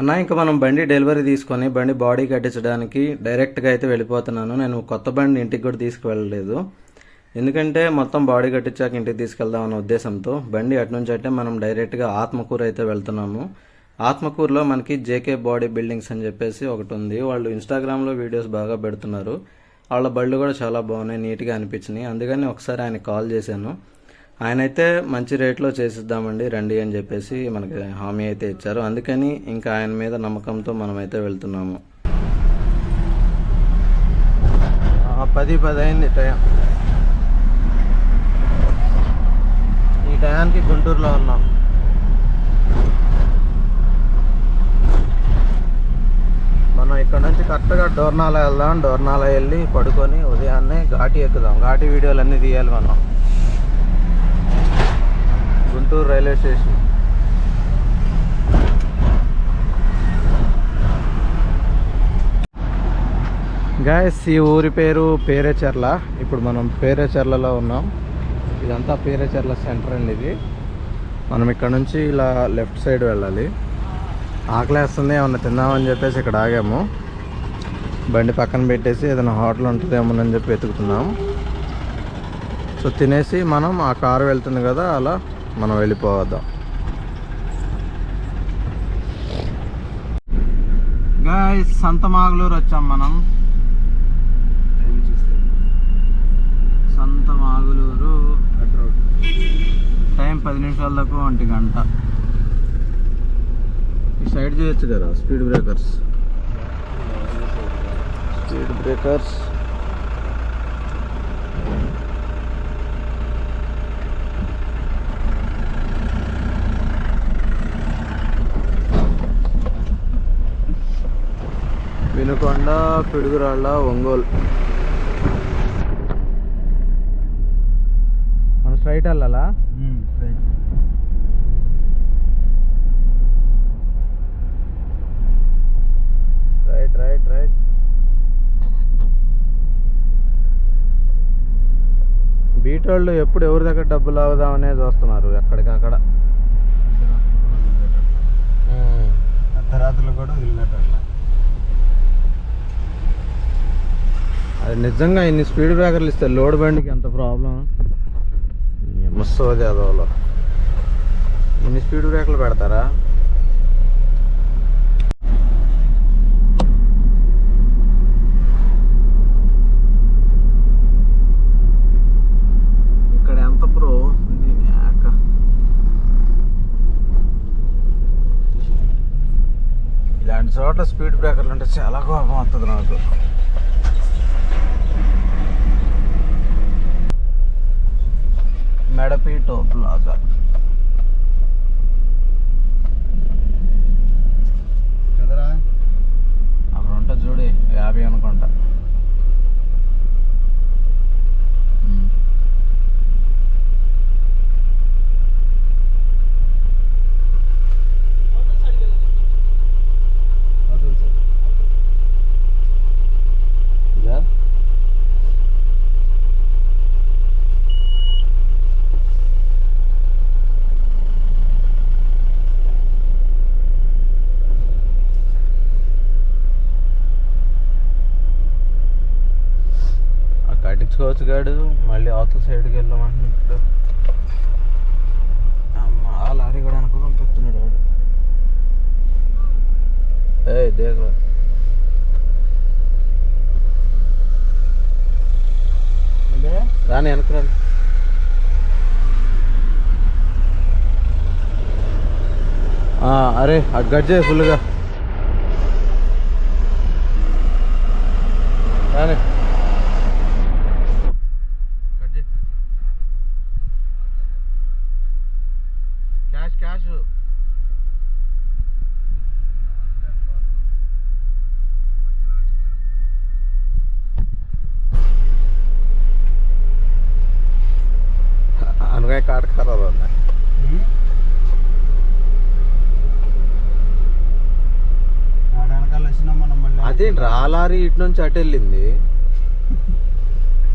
అన్న ఇంకా మనం బండి డెలివరీ తీసుకొని బండి బాడీ కట్టించడానికి డైరెక్ట్గా అయితే వెళ్ళిపోతున్నాను. నేను కొత్త బండి ఇంటికి కూడా తీసుకువెళ్ళలేదు. ఎందుకంటే మొత్తం బాడీ కట్టించాక ఇంటికి తీసుకెళ్దాం అన్న ఉద్దేశంతో బండి అటు నుంచి అంటే మనం డైరెక్ట్గా ఆత్మకూరు అయితే వెళ్తున్నాము. ఆత్మకూరులో మనకి జేకే బాడీ బిల్డింగ్స్ అని చెప్పేసి ఒకటి ఉంది. వాళ్ళు ఇన్స్టాగ్రామ్లో వీడియోస్ బాగా పెడుతున్నారు. వాళ్ళ బళ్ళు కూడా చాలా బాగున్నాయి నీట్గా అనిపించినాయి. అందుకని ఒకసారి ఆయన కాల్ చేశాను. ఆయన అయితే మంచి రేట్లో చేసిద్దామండి రండి అని చెప్పేసి మనకి హామీ అయితే ఇచ్చారు. అందుకని ఇంకా ఆయన మీద నమ్మకంతో మనం అయితే వెళ్తున్నాము. పది పది అయింది టైం. ఈ టయానికి గుంటూరులో ఉన్నాం. మనం ఇక్కడ నుంచి కరెక్ట్గా డోర్నాల వెళ్దాం డోర్నాల వెళ్ళి పడుకొని ఉదయాన్నే ఘాటి ఎక్కుదాం. ఘాటి వీడియోలు అన్నీ తీయాలి మనం. Guntur railway station. గాయస్ ఈ ఊరి పేరు పేరేచర్ల. ఇప్పుడు మనం పేరేచర్లలో ఉన్నాం. ఇదంతా పేరేచర్ల సెంటర్ అండి ఇది. మనం ఇక్కడ నుంచి ఇలా లెఫ్ట్ సైడ్ వెళ్ళాలి. ఆకలేస్తుంది ఏమన్నా తిందామని చెప్పేసి ఇక్కడ ఆగాము. బండి పక్కన పెట్టేసి ఏదైనా హోటల్ ఉంటుందేమోనని చెప్పి వెతుకుతున్నాం. సో తినేసి మనం ఆ కారు వెళ్తుంది కదా అలా మనం వెళ్ళిపోవద్దాం సంత సంతమాగులూరు వచ్చాం మనం. సంతమాగులూరు టైం పది నిమిషాలకు ఒంటి గంట. ఈ సైడ్ చేయొచ్చు కదా speed breakers. Speed breakers. Vinukonda Piduguralla Ongole. మనం స్ట్రైట్ వెళ్ళాలా? Right right right. బీట్ వాళ్ళు ఎప్పుడు ఎవరి దగ్గర డబ్బులు అవుదాం అనేది వస్తున్నారు. ఎక్కడికక్కడ ఉమ్. అర్ధరాత్రులు కూడా వదిలిపెట్టాలి అది నిజంగా ఇన్ని స్పీడ్ బ్రేకర్లు ఇస్తే లోడ్ బండికి ఎంత ప్రాబ్లం? మస్తోది అదోలో ఇన్ని స్పీడ్ బ్రేకర్లు పెడతారా? ఇక్కడ ఎంత ఇలాంటి చోట్ల స్పీడ్ బ్రేకర్లు అంటే చాలా కోపం వస్తుంది నాకు. మెడపీటో ప్లాజా కదరా? అక్కడ ఉంటుంది చూడు యాభై అనుకుంటా ఉమ్. అదే సార్ ఇదా కట్టించుకోవచ్చు గాడు మళ్ళీ అవతల సైడ్కి వెళ్ళామంటున్నాడు అమ్మ ఆ లారీ కూడా అనుకో పంపిస్తున్నాడు వాడు. ఏ దేగ రాని వెనక రాని. ఆ, అరే అటు ఫుల్గా రాని కట్ చేయి. క్యాష్ క్యాష్ అనగా కాట ఖరాబ్ ఉంది ఆడ వెనకాల వచ్చినాం మనం అదేంటి రాలారి ఇటు నుంచి అటు వెళ్ళింది.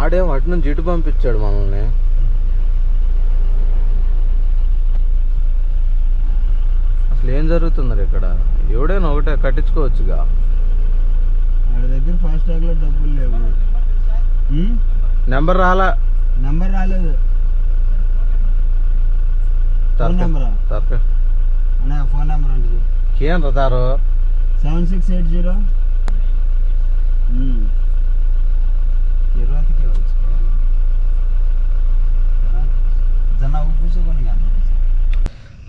ఆడేం అటు నుంచి ఇటు పంపించాడు మనల్ని అసలు ఏం జరుగుతుంది ఇక్కడ? ఎవడైనా ఒకటే కట్టించుకోవచ్చుగా. వాడి దగ్గర ఫాస్ట్ ట్యాగ్లో డబ్బులు లేవు? నెంబర్ రాలా? నెంబర్ రాలేదు. ఫోన్ నెంబరా? ఫోన్ నెంబర్ అంటే ఏం రతారు సెవెన్ సిక్స్ ఎయిట్ జీరో? ఇరవైకి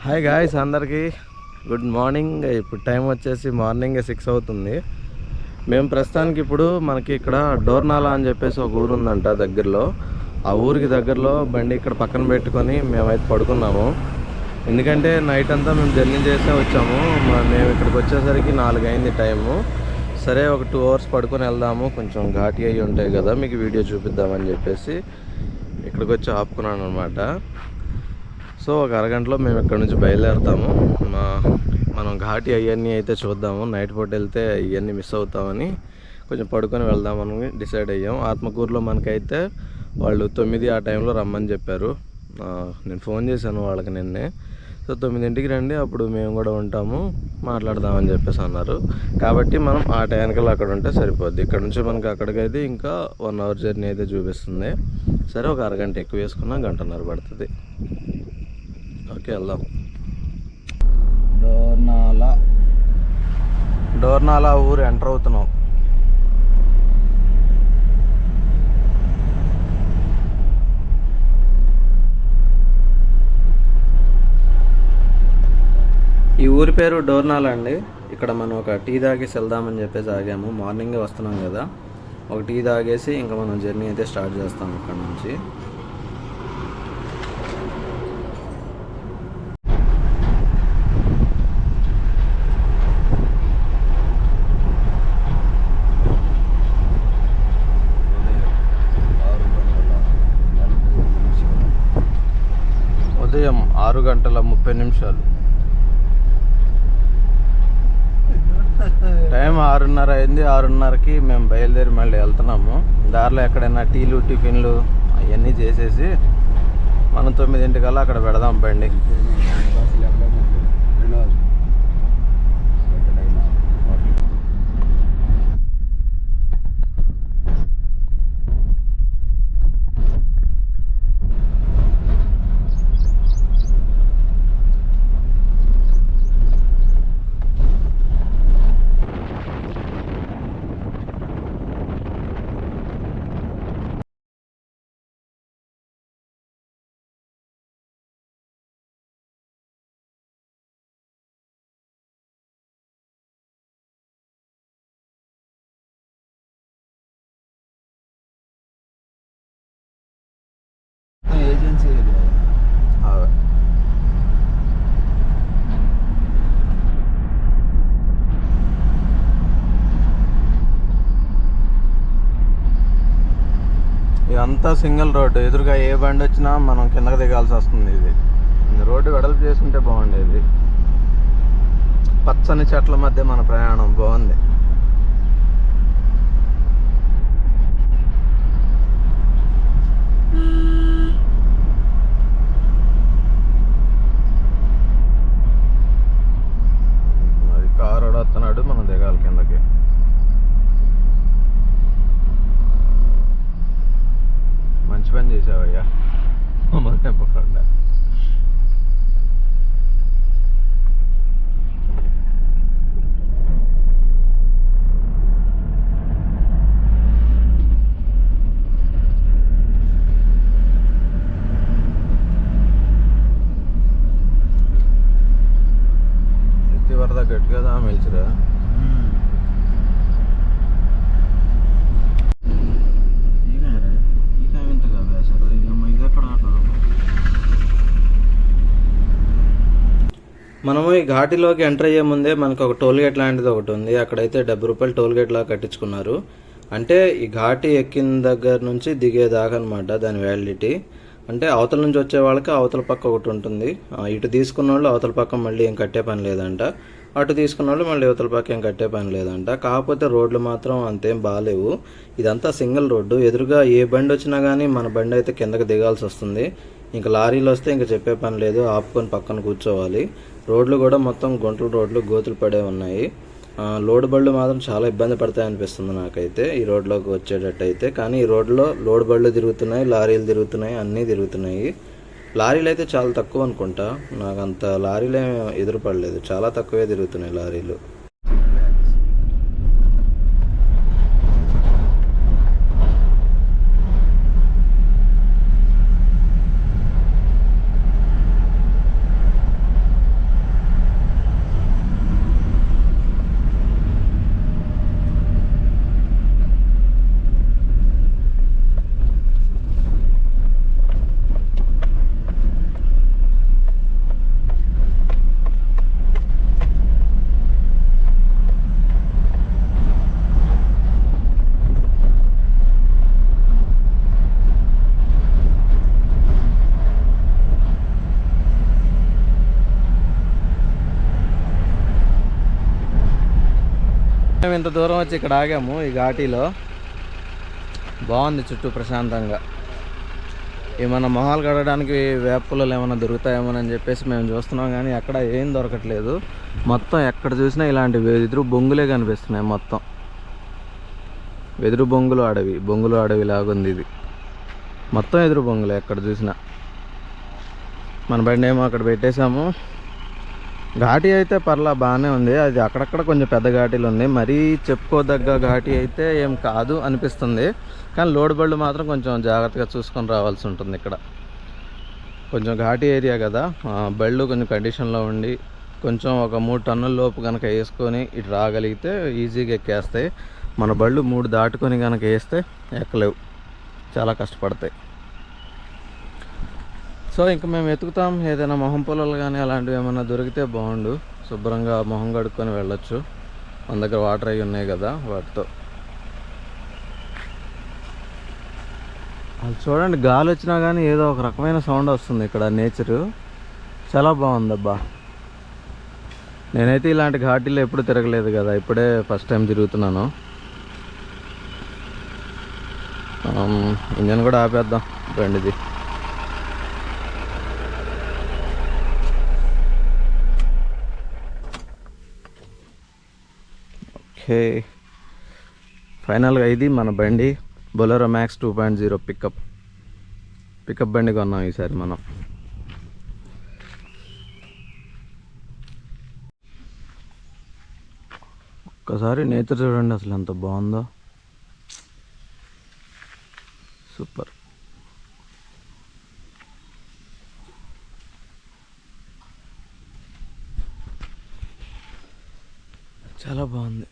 హాయ్ గాయస్ అందరికీ గుడ్ మార్నింగ్ ఇప్పుడు టైం వచ్చేసి మార్నింగ్ సిక్స్ అవుతుంది. మేము ప్రస్తుతానికి ఇప్పుడు మనకి ఇక్కడ డోర్నాలా అని చెప్పేసి ఒక ఊరు ఉందంట దగ్గరలో. ఆ ఊరికి దగ్గరలో బండి ఇక్కడ పక్కన పెట్టుకొని మేమైతే పడుకున్నాము. ఎందుకంటే నైట్ అంతా మేము జర్నీ చేసే వచ్చాము. మేము ఇక్కడికి వచ్చేసరికి నాలుగు అయింది టైము సరే ఒక టూ అవర్స్ పడుకొని వెళ్దాము. కొంచెం ఘాటి అయ్యి ఉంటాయి కదా మీకు వీడియో చూపిద్దామని చెప్పేసి ఇక్కడికి వచ్చి ఆపుకున్నాను అనమాట సో ఒక అరగంటలో మేము ఇక్కడ నుంచి బయలుదేరుతాము. మా మనం ఘాటి అవన్నీ అయితే చూద్దాము. నైట్ పూట వెళ్తే ఇవన్నీ మిస్ అవుతామని కొంచెం పడుకొని వెళ్దామని డిసైడ్ అయ్యాం. ఆత్మకూరులో మనకైతే వాళ్ళు తొమ్మిది ఆ టైంలో రమ్మని చెప్పారు. నేను ఫోన్ చేశాను వాళ్ళకి నిన్నే. సో తొమ్మిదింటికి రండి అప్పుడు మేము కూడా ఉంటాము మాట్లాడదామని చెప్పేసి అన్నారు. కాబట్టి మనం ఆ టైంకల్ అక్కడ ఉంటే సరిపోద్ది. ఇక్కడ నుంచి మనకి అక్కడికైతే ఇంకా వన్ అవర్ జర్నీ అయితే చూపిస్తుంది. సరే ఒక అరగంట ఎక్కువ వేసుకున్నా గంటన్నర పడుతుంది. ఓకే వెళ్దాం. డోర్నాల డోర్నాలా ఊరు ఎంటర్ అవుతున్నాం. ఈ ఊరి పేరు డోర్నాల అండి. ఇక్కడ మనం ఒక టీ తాగేసి వెళ్దామని చెప్పేసి ఆగాము. మార్నింగే వస్తున్నాం కదా. ఒక టీ తాగేసి ఇంకా మనం జర్నీ అయితే స్టార్ట్ చేస్తాం ఇక్కడ నుంచి. ఉదయం ఆరు గంటల ముప్పై నిమిషాలు. టైం ఆరున్నర అయింది ఆరున్నరకి మేము బయలుదేరి మళ్ళీ వెళ్తున్నాము. దారిలో ఎక్కడైనా టీలు టిఫిన్లు అవన్నీ చేసేసి మనం తొమ్మిదింటికల్లా అక్కడ పెడదాం బండి. ఏజెన్సీ అవే. ఇదంతా సింగిల్ రోడ్డు. ఎదురుగా ఏ బండి వచ్చినా మనం కిందకి దిగాల్సి వస్తుంది ఇది. రోడ్డు వెడల్పు చేసుకుంటే బాగుండేది. పచ్చని చెట్ల మధ్య మన ప్రయాణం బాగుంది అది కారు వస్తున్నాడు మనం దిగాలి కిందకి మంచి పని చేసావయ్యా మమ్మల్ని చెప్పకుండా ఎత్తి వరద గట్టిగా మెలిచిరా మనము ఈ ఘాటిలోకి ఎంటర్ అయ్యే ముందే మనకు ఒక టోల్ గేట్ లాంటిది ఒకటి ఉంది. అక్కడైతే డెబ్బై రూపాయలు టోల్ గేట్ లాగా కట్టించుకున్నారు. అంటే ఈ ఘాటి ఎక్కిన దగ్గర నుంచి దిగేదాకా అనమాట దాని వ్యాలిడిటీ అంటే అవతల నుంచి వచ్చే వాళ్ళకి అవతల పక్క ఒకటి ఉంటుంది. ఇటు తీసుకున్న వాళ్ళు అవతల పక్క మళ్ళీ ఏం కట్టే పని లేదంట. అటు తీసుకున్న వాళ్ళు మళ్ళీ అవతల పక్క ఏం కట్టే పని లేదంట. కాకపోతే రోడ్లు మాత్రం అంతేం బాగాలేవు ఇదంతా సింగిల్ రోడ్డు. ఎదురుగా ఏ బండి వచ్చినా కానీ మన బండి అయితే కిందకి దిగాల్సి వస్తుంది. ఇంకా లారీలు వస్తే ఇంకా చెప్పే పని లేదు. ఆపుకొని పక్కన కూర్చోవాలి. రోడ్లు కూడా మొత్తం గుంటల రోడ్లు గోతులు పడే ఉన్నాయి. లోడ్ బళ్ళు మాత్రం చాలా ఇబ్బంది పడతాయి అనిపిస్తుంది నాకైతే ఈ రోడ్లోకి వచ్చేటట్టు అయితే కానీ ఈ రోడ్లో లోడ్ బళ్ళు తిరుగుతున్నాయి లారీలు తిరుగుతున్నాయి అన్నీ తిరుగుతున్నాయి. లారీలు అయితే చాలా తక్కువ అనుకుంటా. నాకు అంత లారీలు ఏమి ఎదురుపడలేదు. చాలా తక్కువే తిరుగుతున్నాయి లారీలు. మేము ఇంత దూరం వచ్చి ఇక్కడ ఆగాము ఈ ఘాటీలో. బాగుంది చుట్టూ ప్రశాంతంగా. ఏమైనా మొహాలు కడగడానికి వేపులు ఏమైనా దొరుకుతాయేమోనని చెప్పేసి మేము చూస్తున్నాం కానీ అక్కడ ఏం దొరకట్లేదు. మొత్తం ఎక్కడ చూసినా ఇలాంటి వెదురు బొంగులే కనిపిస్తున్నాయి మొత్తం. వెదురు బొంగులు అడవి బొంగులు అడవి లాగుంది ఇది. మొత్తం ఎదురు బొంగులే ఎక్కడ చూసినా. మన బండి ఏమో అక్కడ పెట్టేశాము. ఘాటి అయితే పర్లా బాగానే ఉంది. అది అక్కడక్కడ కొంచెం పెద్ద ఘాటీలు ఉంది మరీ చెప్పుకోదగ్గ ఘాటి అయితే ఏం కాదు అనిపిస్తుంది. కానీ లోడ్ బళ్ళు మాత్రం కొంచెం జాగ్రత్తగా చూసుకొని రావాల్సి ఉంటుంది ఇక్కడ. కొంచెం ఘాటి ఏరియా కదా. బళ్ళు కొంచెం కండిషన్లో ఉండి కొంచెం ఒక మూడు టన్నుల లోపు కనుక వేసుకొని ఇటు రాగలిగితే ఈజీగా ఎక్కేస్తాయి. మన బళ్ళు మూడు దాటుకొని కనుక వేస్తే ఎక్కలేవు. చాలా కష్టపడతాయి. సో ఇంకా మేము వెతుకుతాం ఏదైనా మొహం పొలాలు కానీ అలాంటివి ఏమైనా దొరికితే బాగుండు. శుభ్రంగా మొహం కడుక్కొని వెళ్ళొచ్చు. మన దగ్గర వాటర్ అవి ఉన్నాయి కదా వాటితో. అది చూడండి గాలి వచ్చినా కానీ ఏదో ఒక రకమైన సౌండ్ వస్తుంది ఇక్కడ నేచరు. చాలా బాగుందబ్బా. నేనైతే ఇలాంటి ఘాటీలు ఎప్పుడు తిరగలేదు కదా ఇప్పుడే ఫస్ట్ టైం తిరుగుతున్నాను. ఇంజన్ కూడా ఆపేద్దాం బండిది ఓకే. ఫైనల్గా ఇది మన బండి Bolero max two point zero pickup. Pickup బండి కొన్నాం ఈసారి మనం. ఒక్కసారి నేచర్ చూడండి అసలు ఎంత బాగుందో. సూపర్. చాలా బాగుంది.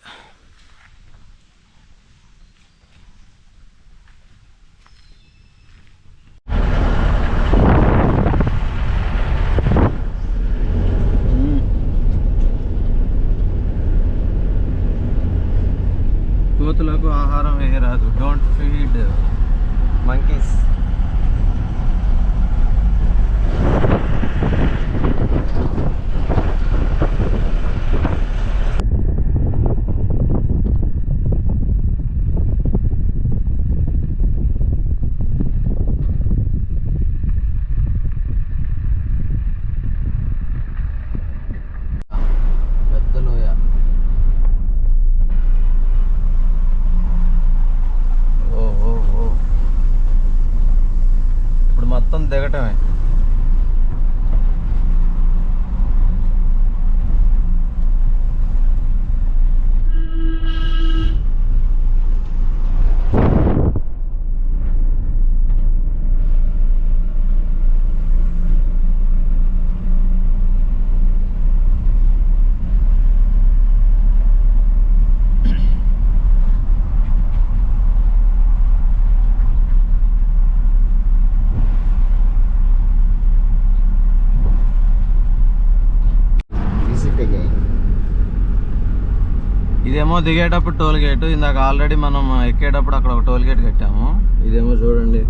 ఇదేమో దిగేటప్పుడు టోల్ గేట్. ఇందాక ఆల్రెడీ మనం ఎక్కేటప్పుడు అక్కడ ఒక టోల్ గేట్ కట్టాము. ఇదేమో చూడండి.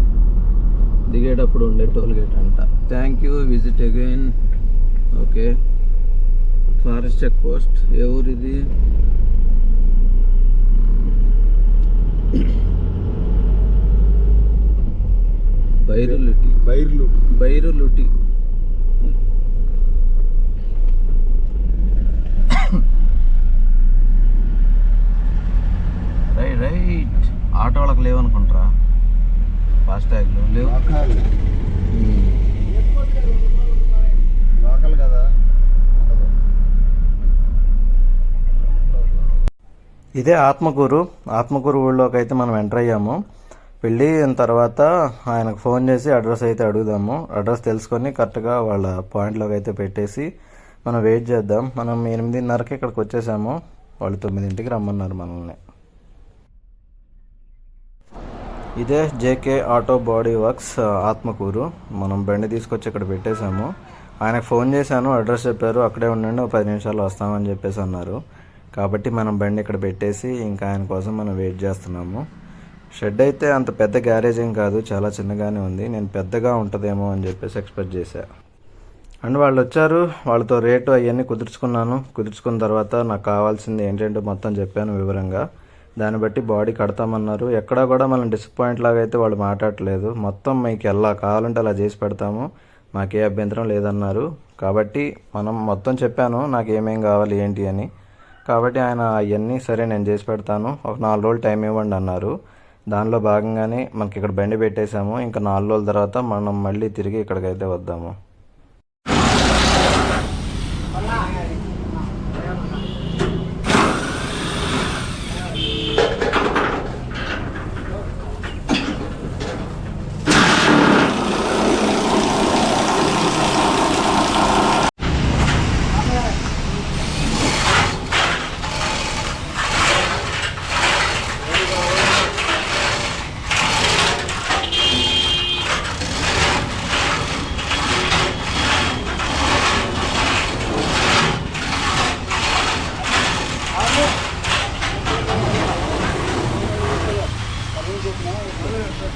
దిగేటప్పుడు ఉండే టోల్ గేట్ అంట. Thank you visit again okay forest check post ఏ ఊరు ఇది? బైరులుటి. బైర్లు బైరులుటి. రైట్. ఆటో వాళ్ళకి లేవనుకుంటారా? ఫాస్టాగ్లు లేవు. లోకల్. లోకల్ కదా? ఇదే ఆత్మకూరు ఆత్మకూరు ఊళ్ళోకి అయితే మనం ఎంటర్ అయ్యాము. వెళ్ళి తర్వాత ఆయనకు ఫోన్ చేసి అడ్రస్ అయితే అడుగుదాము. అడ్రస్ తెలుసుకొని కరెక్ట్గా వాళ్ళ పాయింట్లోకి అయితే పెట్టేసి మనం వెయిట్ చేద్దాం. మనం ఎనిమిదిన్నరకి ఇక్కడికి వచ్చేసాము. వాళ్ళు తొమ్మిదింటికి రమ్మన్నారు మనల్ని. ఇదే JK auto body works Atmakur. మనం బండి తీసుకొచ్చి ఇక్కడ పెట్టేశాము. ఆయనకు ఫోన్ చేశాను అడ్రస్ చెప్పారు అక్కడే ఉండండి ఒక పది నిమిషాలు వస్తామని చెప్పేసి అన్నారు. కాబట్టి మనం బండి ఇక్కడ పెట్టేసి ఇంకా ఆయన కోసం మనం వెయిట్ చేస్తున్నాము. షెడ్ అయితే అంత పెద్ద గ్యారేజ్ ఏం కాదు చాలా చిన్నగానే ఉంది. నేను పెద్దగా ఉంటుందేమో అని చెప్పేసి ఎక్స్పెక్ట్ చేశా. అండ్ వాళ్ళు వచ్చారు వాళ్ళతో రేటు అవన్నీ కుదుర్చుకున్నాను. కుదుర్చుకున్న తర్వాత నాకు కావాల్సింది ఏంటంటే మొత్తం చెప్పాను వివరంగా. దాన్ని బట్టి బాడీ కడతామన్నారు. ఎక్కడా కూడా మనం డిసప్పాయింట్ లాగా అయితే వాళ్ళు మాట్లాడలేదు మొత్తం మీకు ఎలా కావాలంటే అలా చేసి పెడతాము. మాకే అభ్యంతరం లేదన్నారు. కాబట్టి మనం మొత్తం చెప్పాను నాకు ఏమేం కావాలి ఏంటి అని. కాబట్టి ఆయన అవన్నీ సరే నేను చేసి పెడతాను. ఒక నాలుగు రోజులు టైం ఇవ్వండి అన్నారు. దానిలో భాగంగానే మనకి ఇక్కడ బండి పెట్టేశాము. ఇంకా నాలుగు రోజుల తర్వాత మనం మళ్ళీ తిరిగి ఇక్కడికైతే వద్దాము. సార్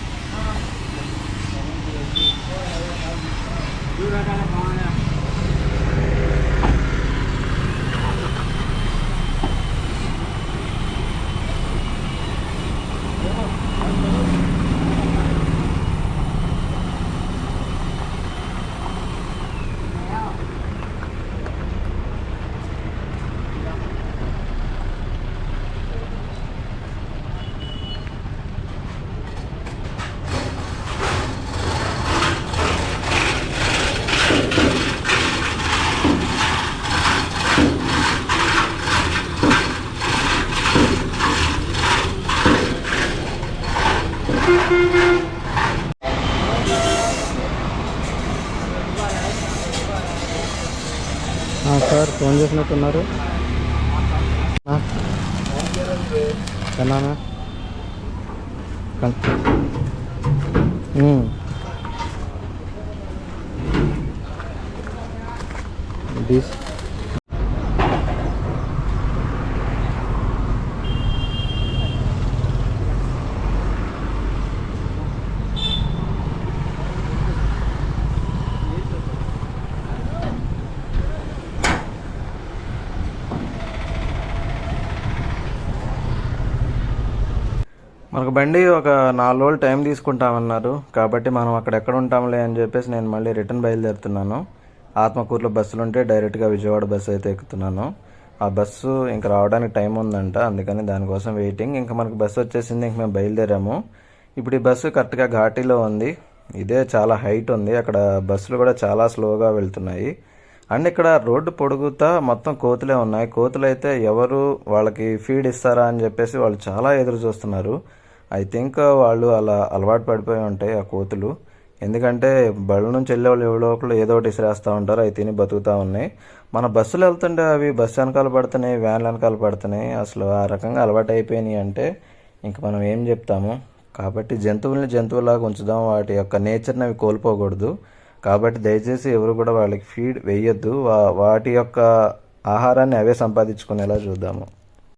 ఫోన్ చేసినట్టున్నారు. కన్నానా మనకు బండి ఒక నాలుగు రోజులు టైం తీసుకుంటామన్నారు. కాబట్టి మనం అక్కడ ఎక్కడ ఉంటాంలే అని చెప్పేసి నేను మళ్ళీ రిటర్న్ బయలుదేరుతున్నాను. ఆత్మకూరులో బస్సులు ఉంటే డైరెక్ట్గా విజయవాడ బస్సు అయితే ఎక్కుతున్నాను. ఆ బస్సు ఇంకా రావడానికి టైం ఉందంట. అందుకని దానికోసం వెయిటింగ్ ఇంకా మనకు బస్సు వచ్చేసింది ఇంక మేము బయలుదేరాము. ఇప్పుడు ఈ బస్సు కరెక్ట్గా ఘాటీలో ఉంది. ఇదే చాలా హైట్ ఉంది. అక్కడ బస్సులు కూడా చాలా స్లోగా వెళ్తున్నాయి. అండ్ ఇక్కడ రోడ్డు పొడుగుతా మొత్తం కోతులే ఉన్నాయి. కోతులు అయితే ఎవరు వాళ్ళకి ఫీడ్ ఇస్తారా అని చెప్పేసి వాళ్ళు చాలా ఎదురు చూస్తున్నారు. ఐ థింక్ వాళ్ళు అలా అలవాటు పడిపోయి ఉంటాయి ఆ కోతులు. ఎందుకంటే బళ్ళ నుంచి వెళ్ళే వాళ్ళు ఎవరో ఒకళ్ళు ఏదో ఒకటి ఇసిరేస్తూ ఉంటారు అవి తిని బతుకుతూ ఉన్నాయి. మన బస్సులు వెళ్తుంటే అవి బస్సు వెనకాల పడుతున్నాయి వ్యాన్లు వెనకాల పడుతున్నాయి. అసలు ఆ రకంగా అలవాటు అయిపోయినాయి అంటే ఇంక మనం ఏం చెప్తాము? కాబట్టి జంతువుల్ని జంతువులాగా ఉంచుదాం వాటి యొక్క నేచర్ని అవి కోల్పోకూడదు. కాబట్టి దయచేసి ఎవరు కూడా వాళ్ళకి ఫీడ్ వేయొద్దు. వా- వాటి యొక్క ఆహారాన్ని అవే సంపాదించుకునేలా చూద్దాము.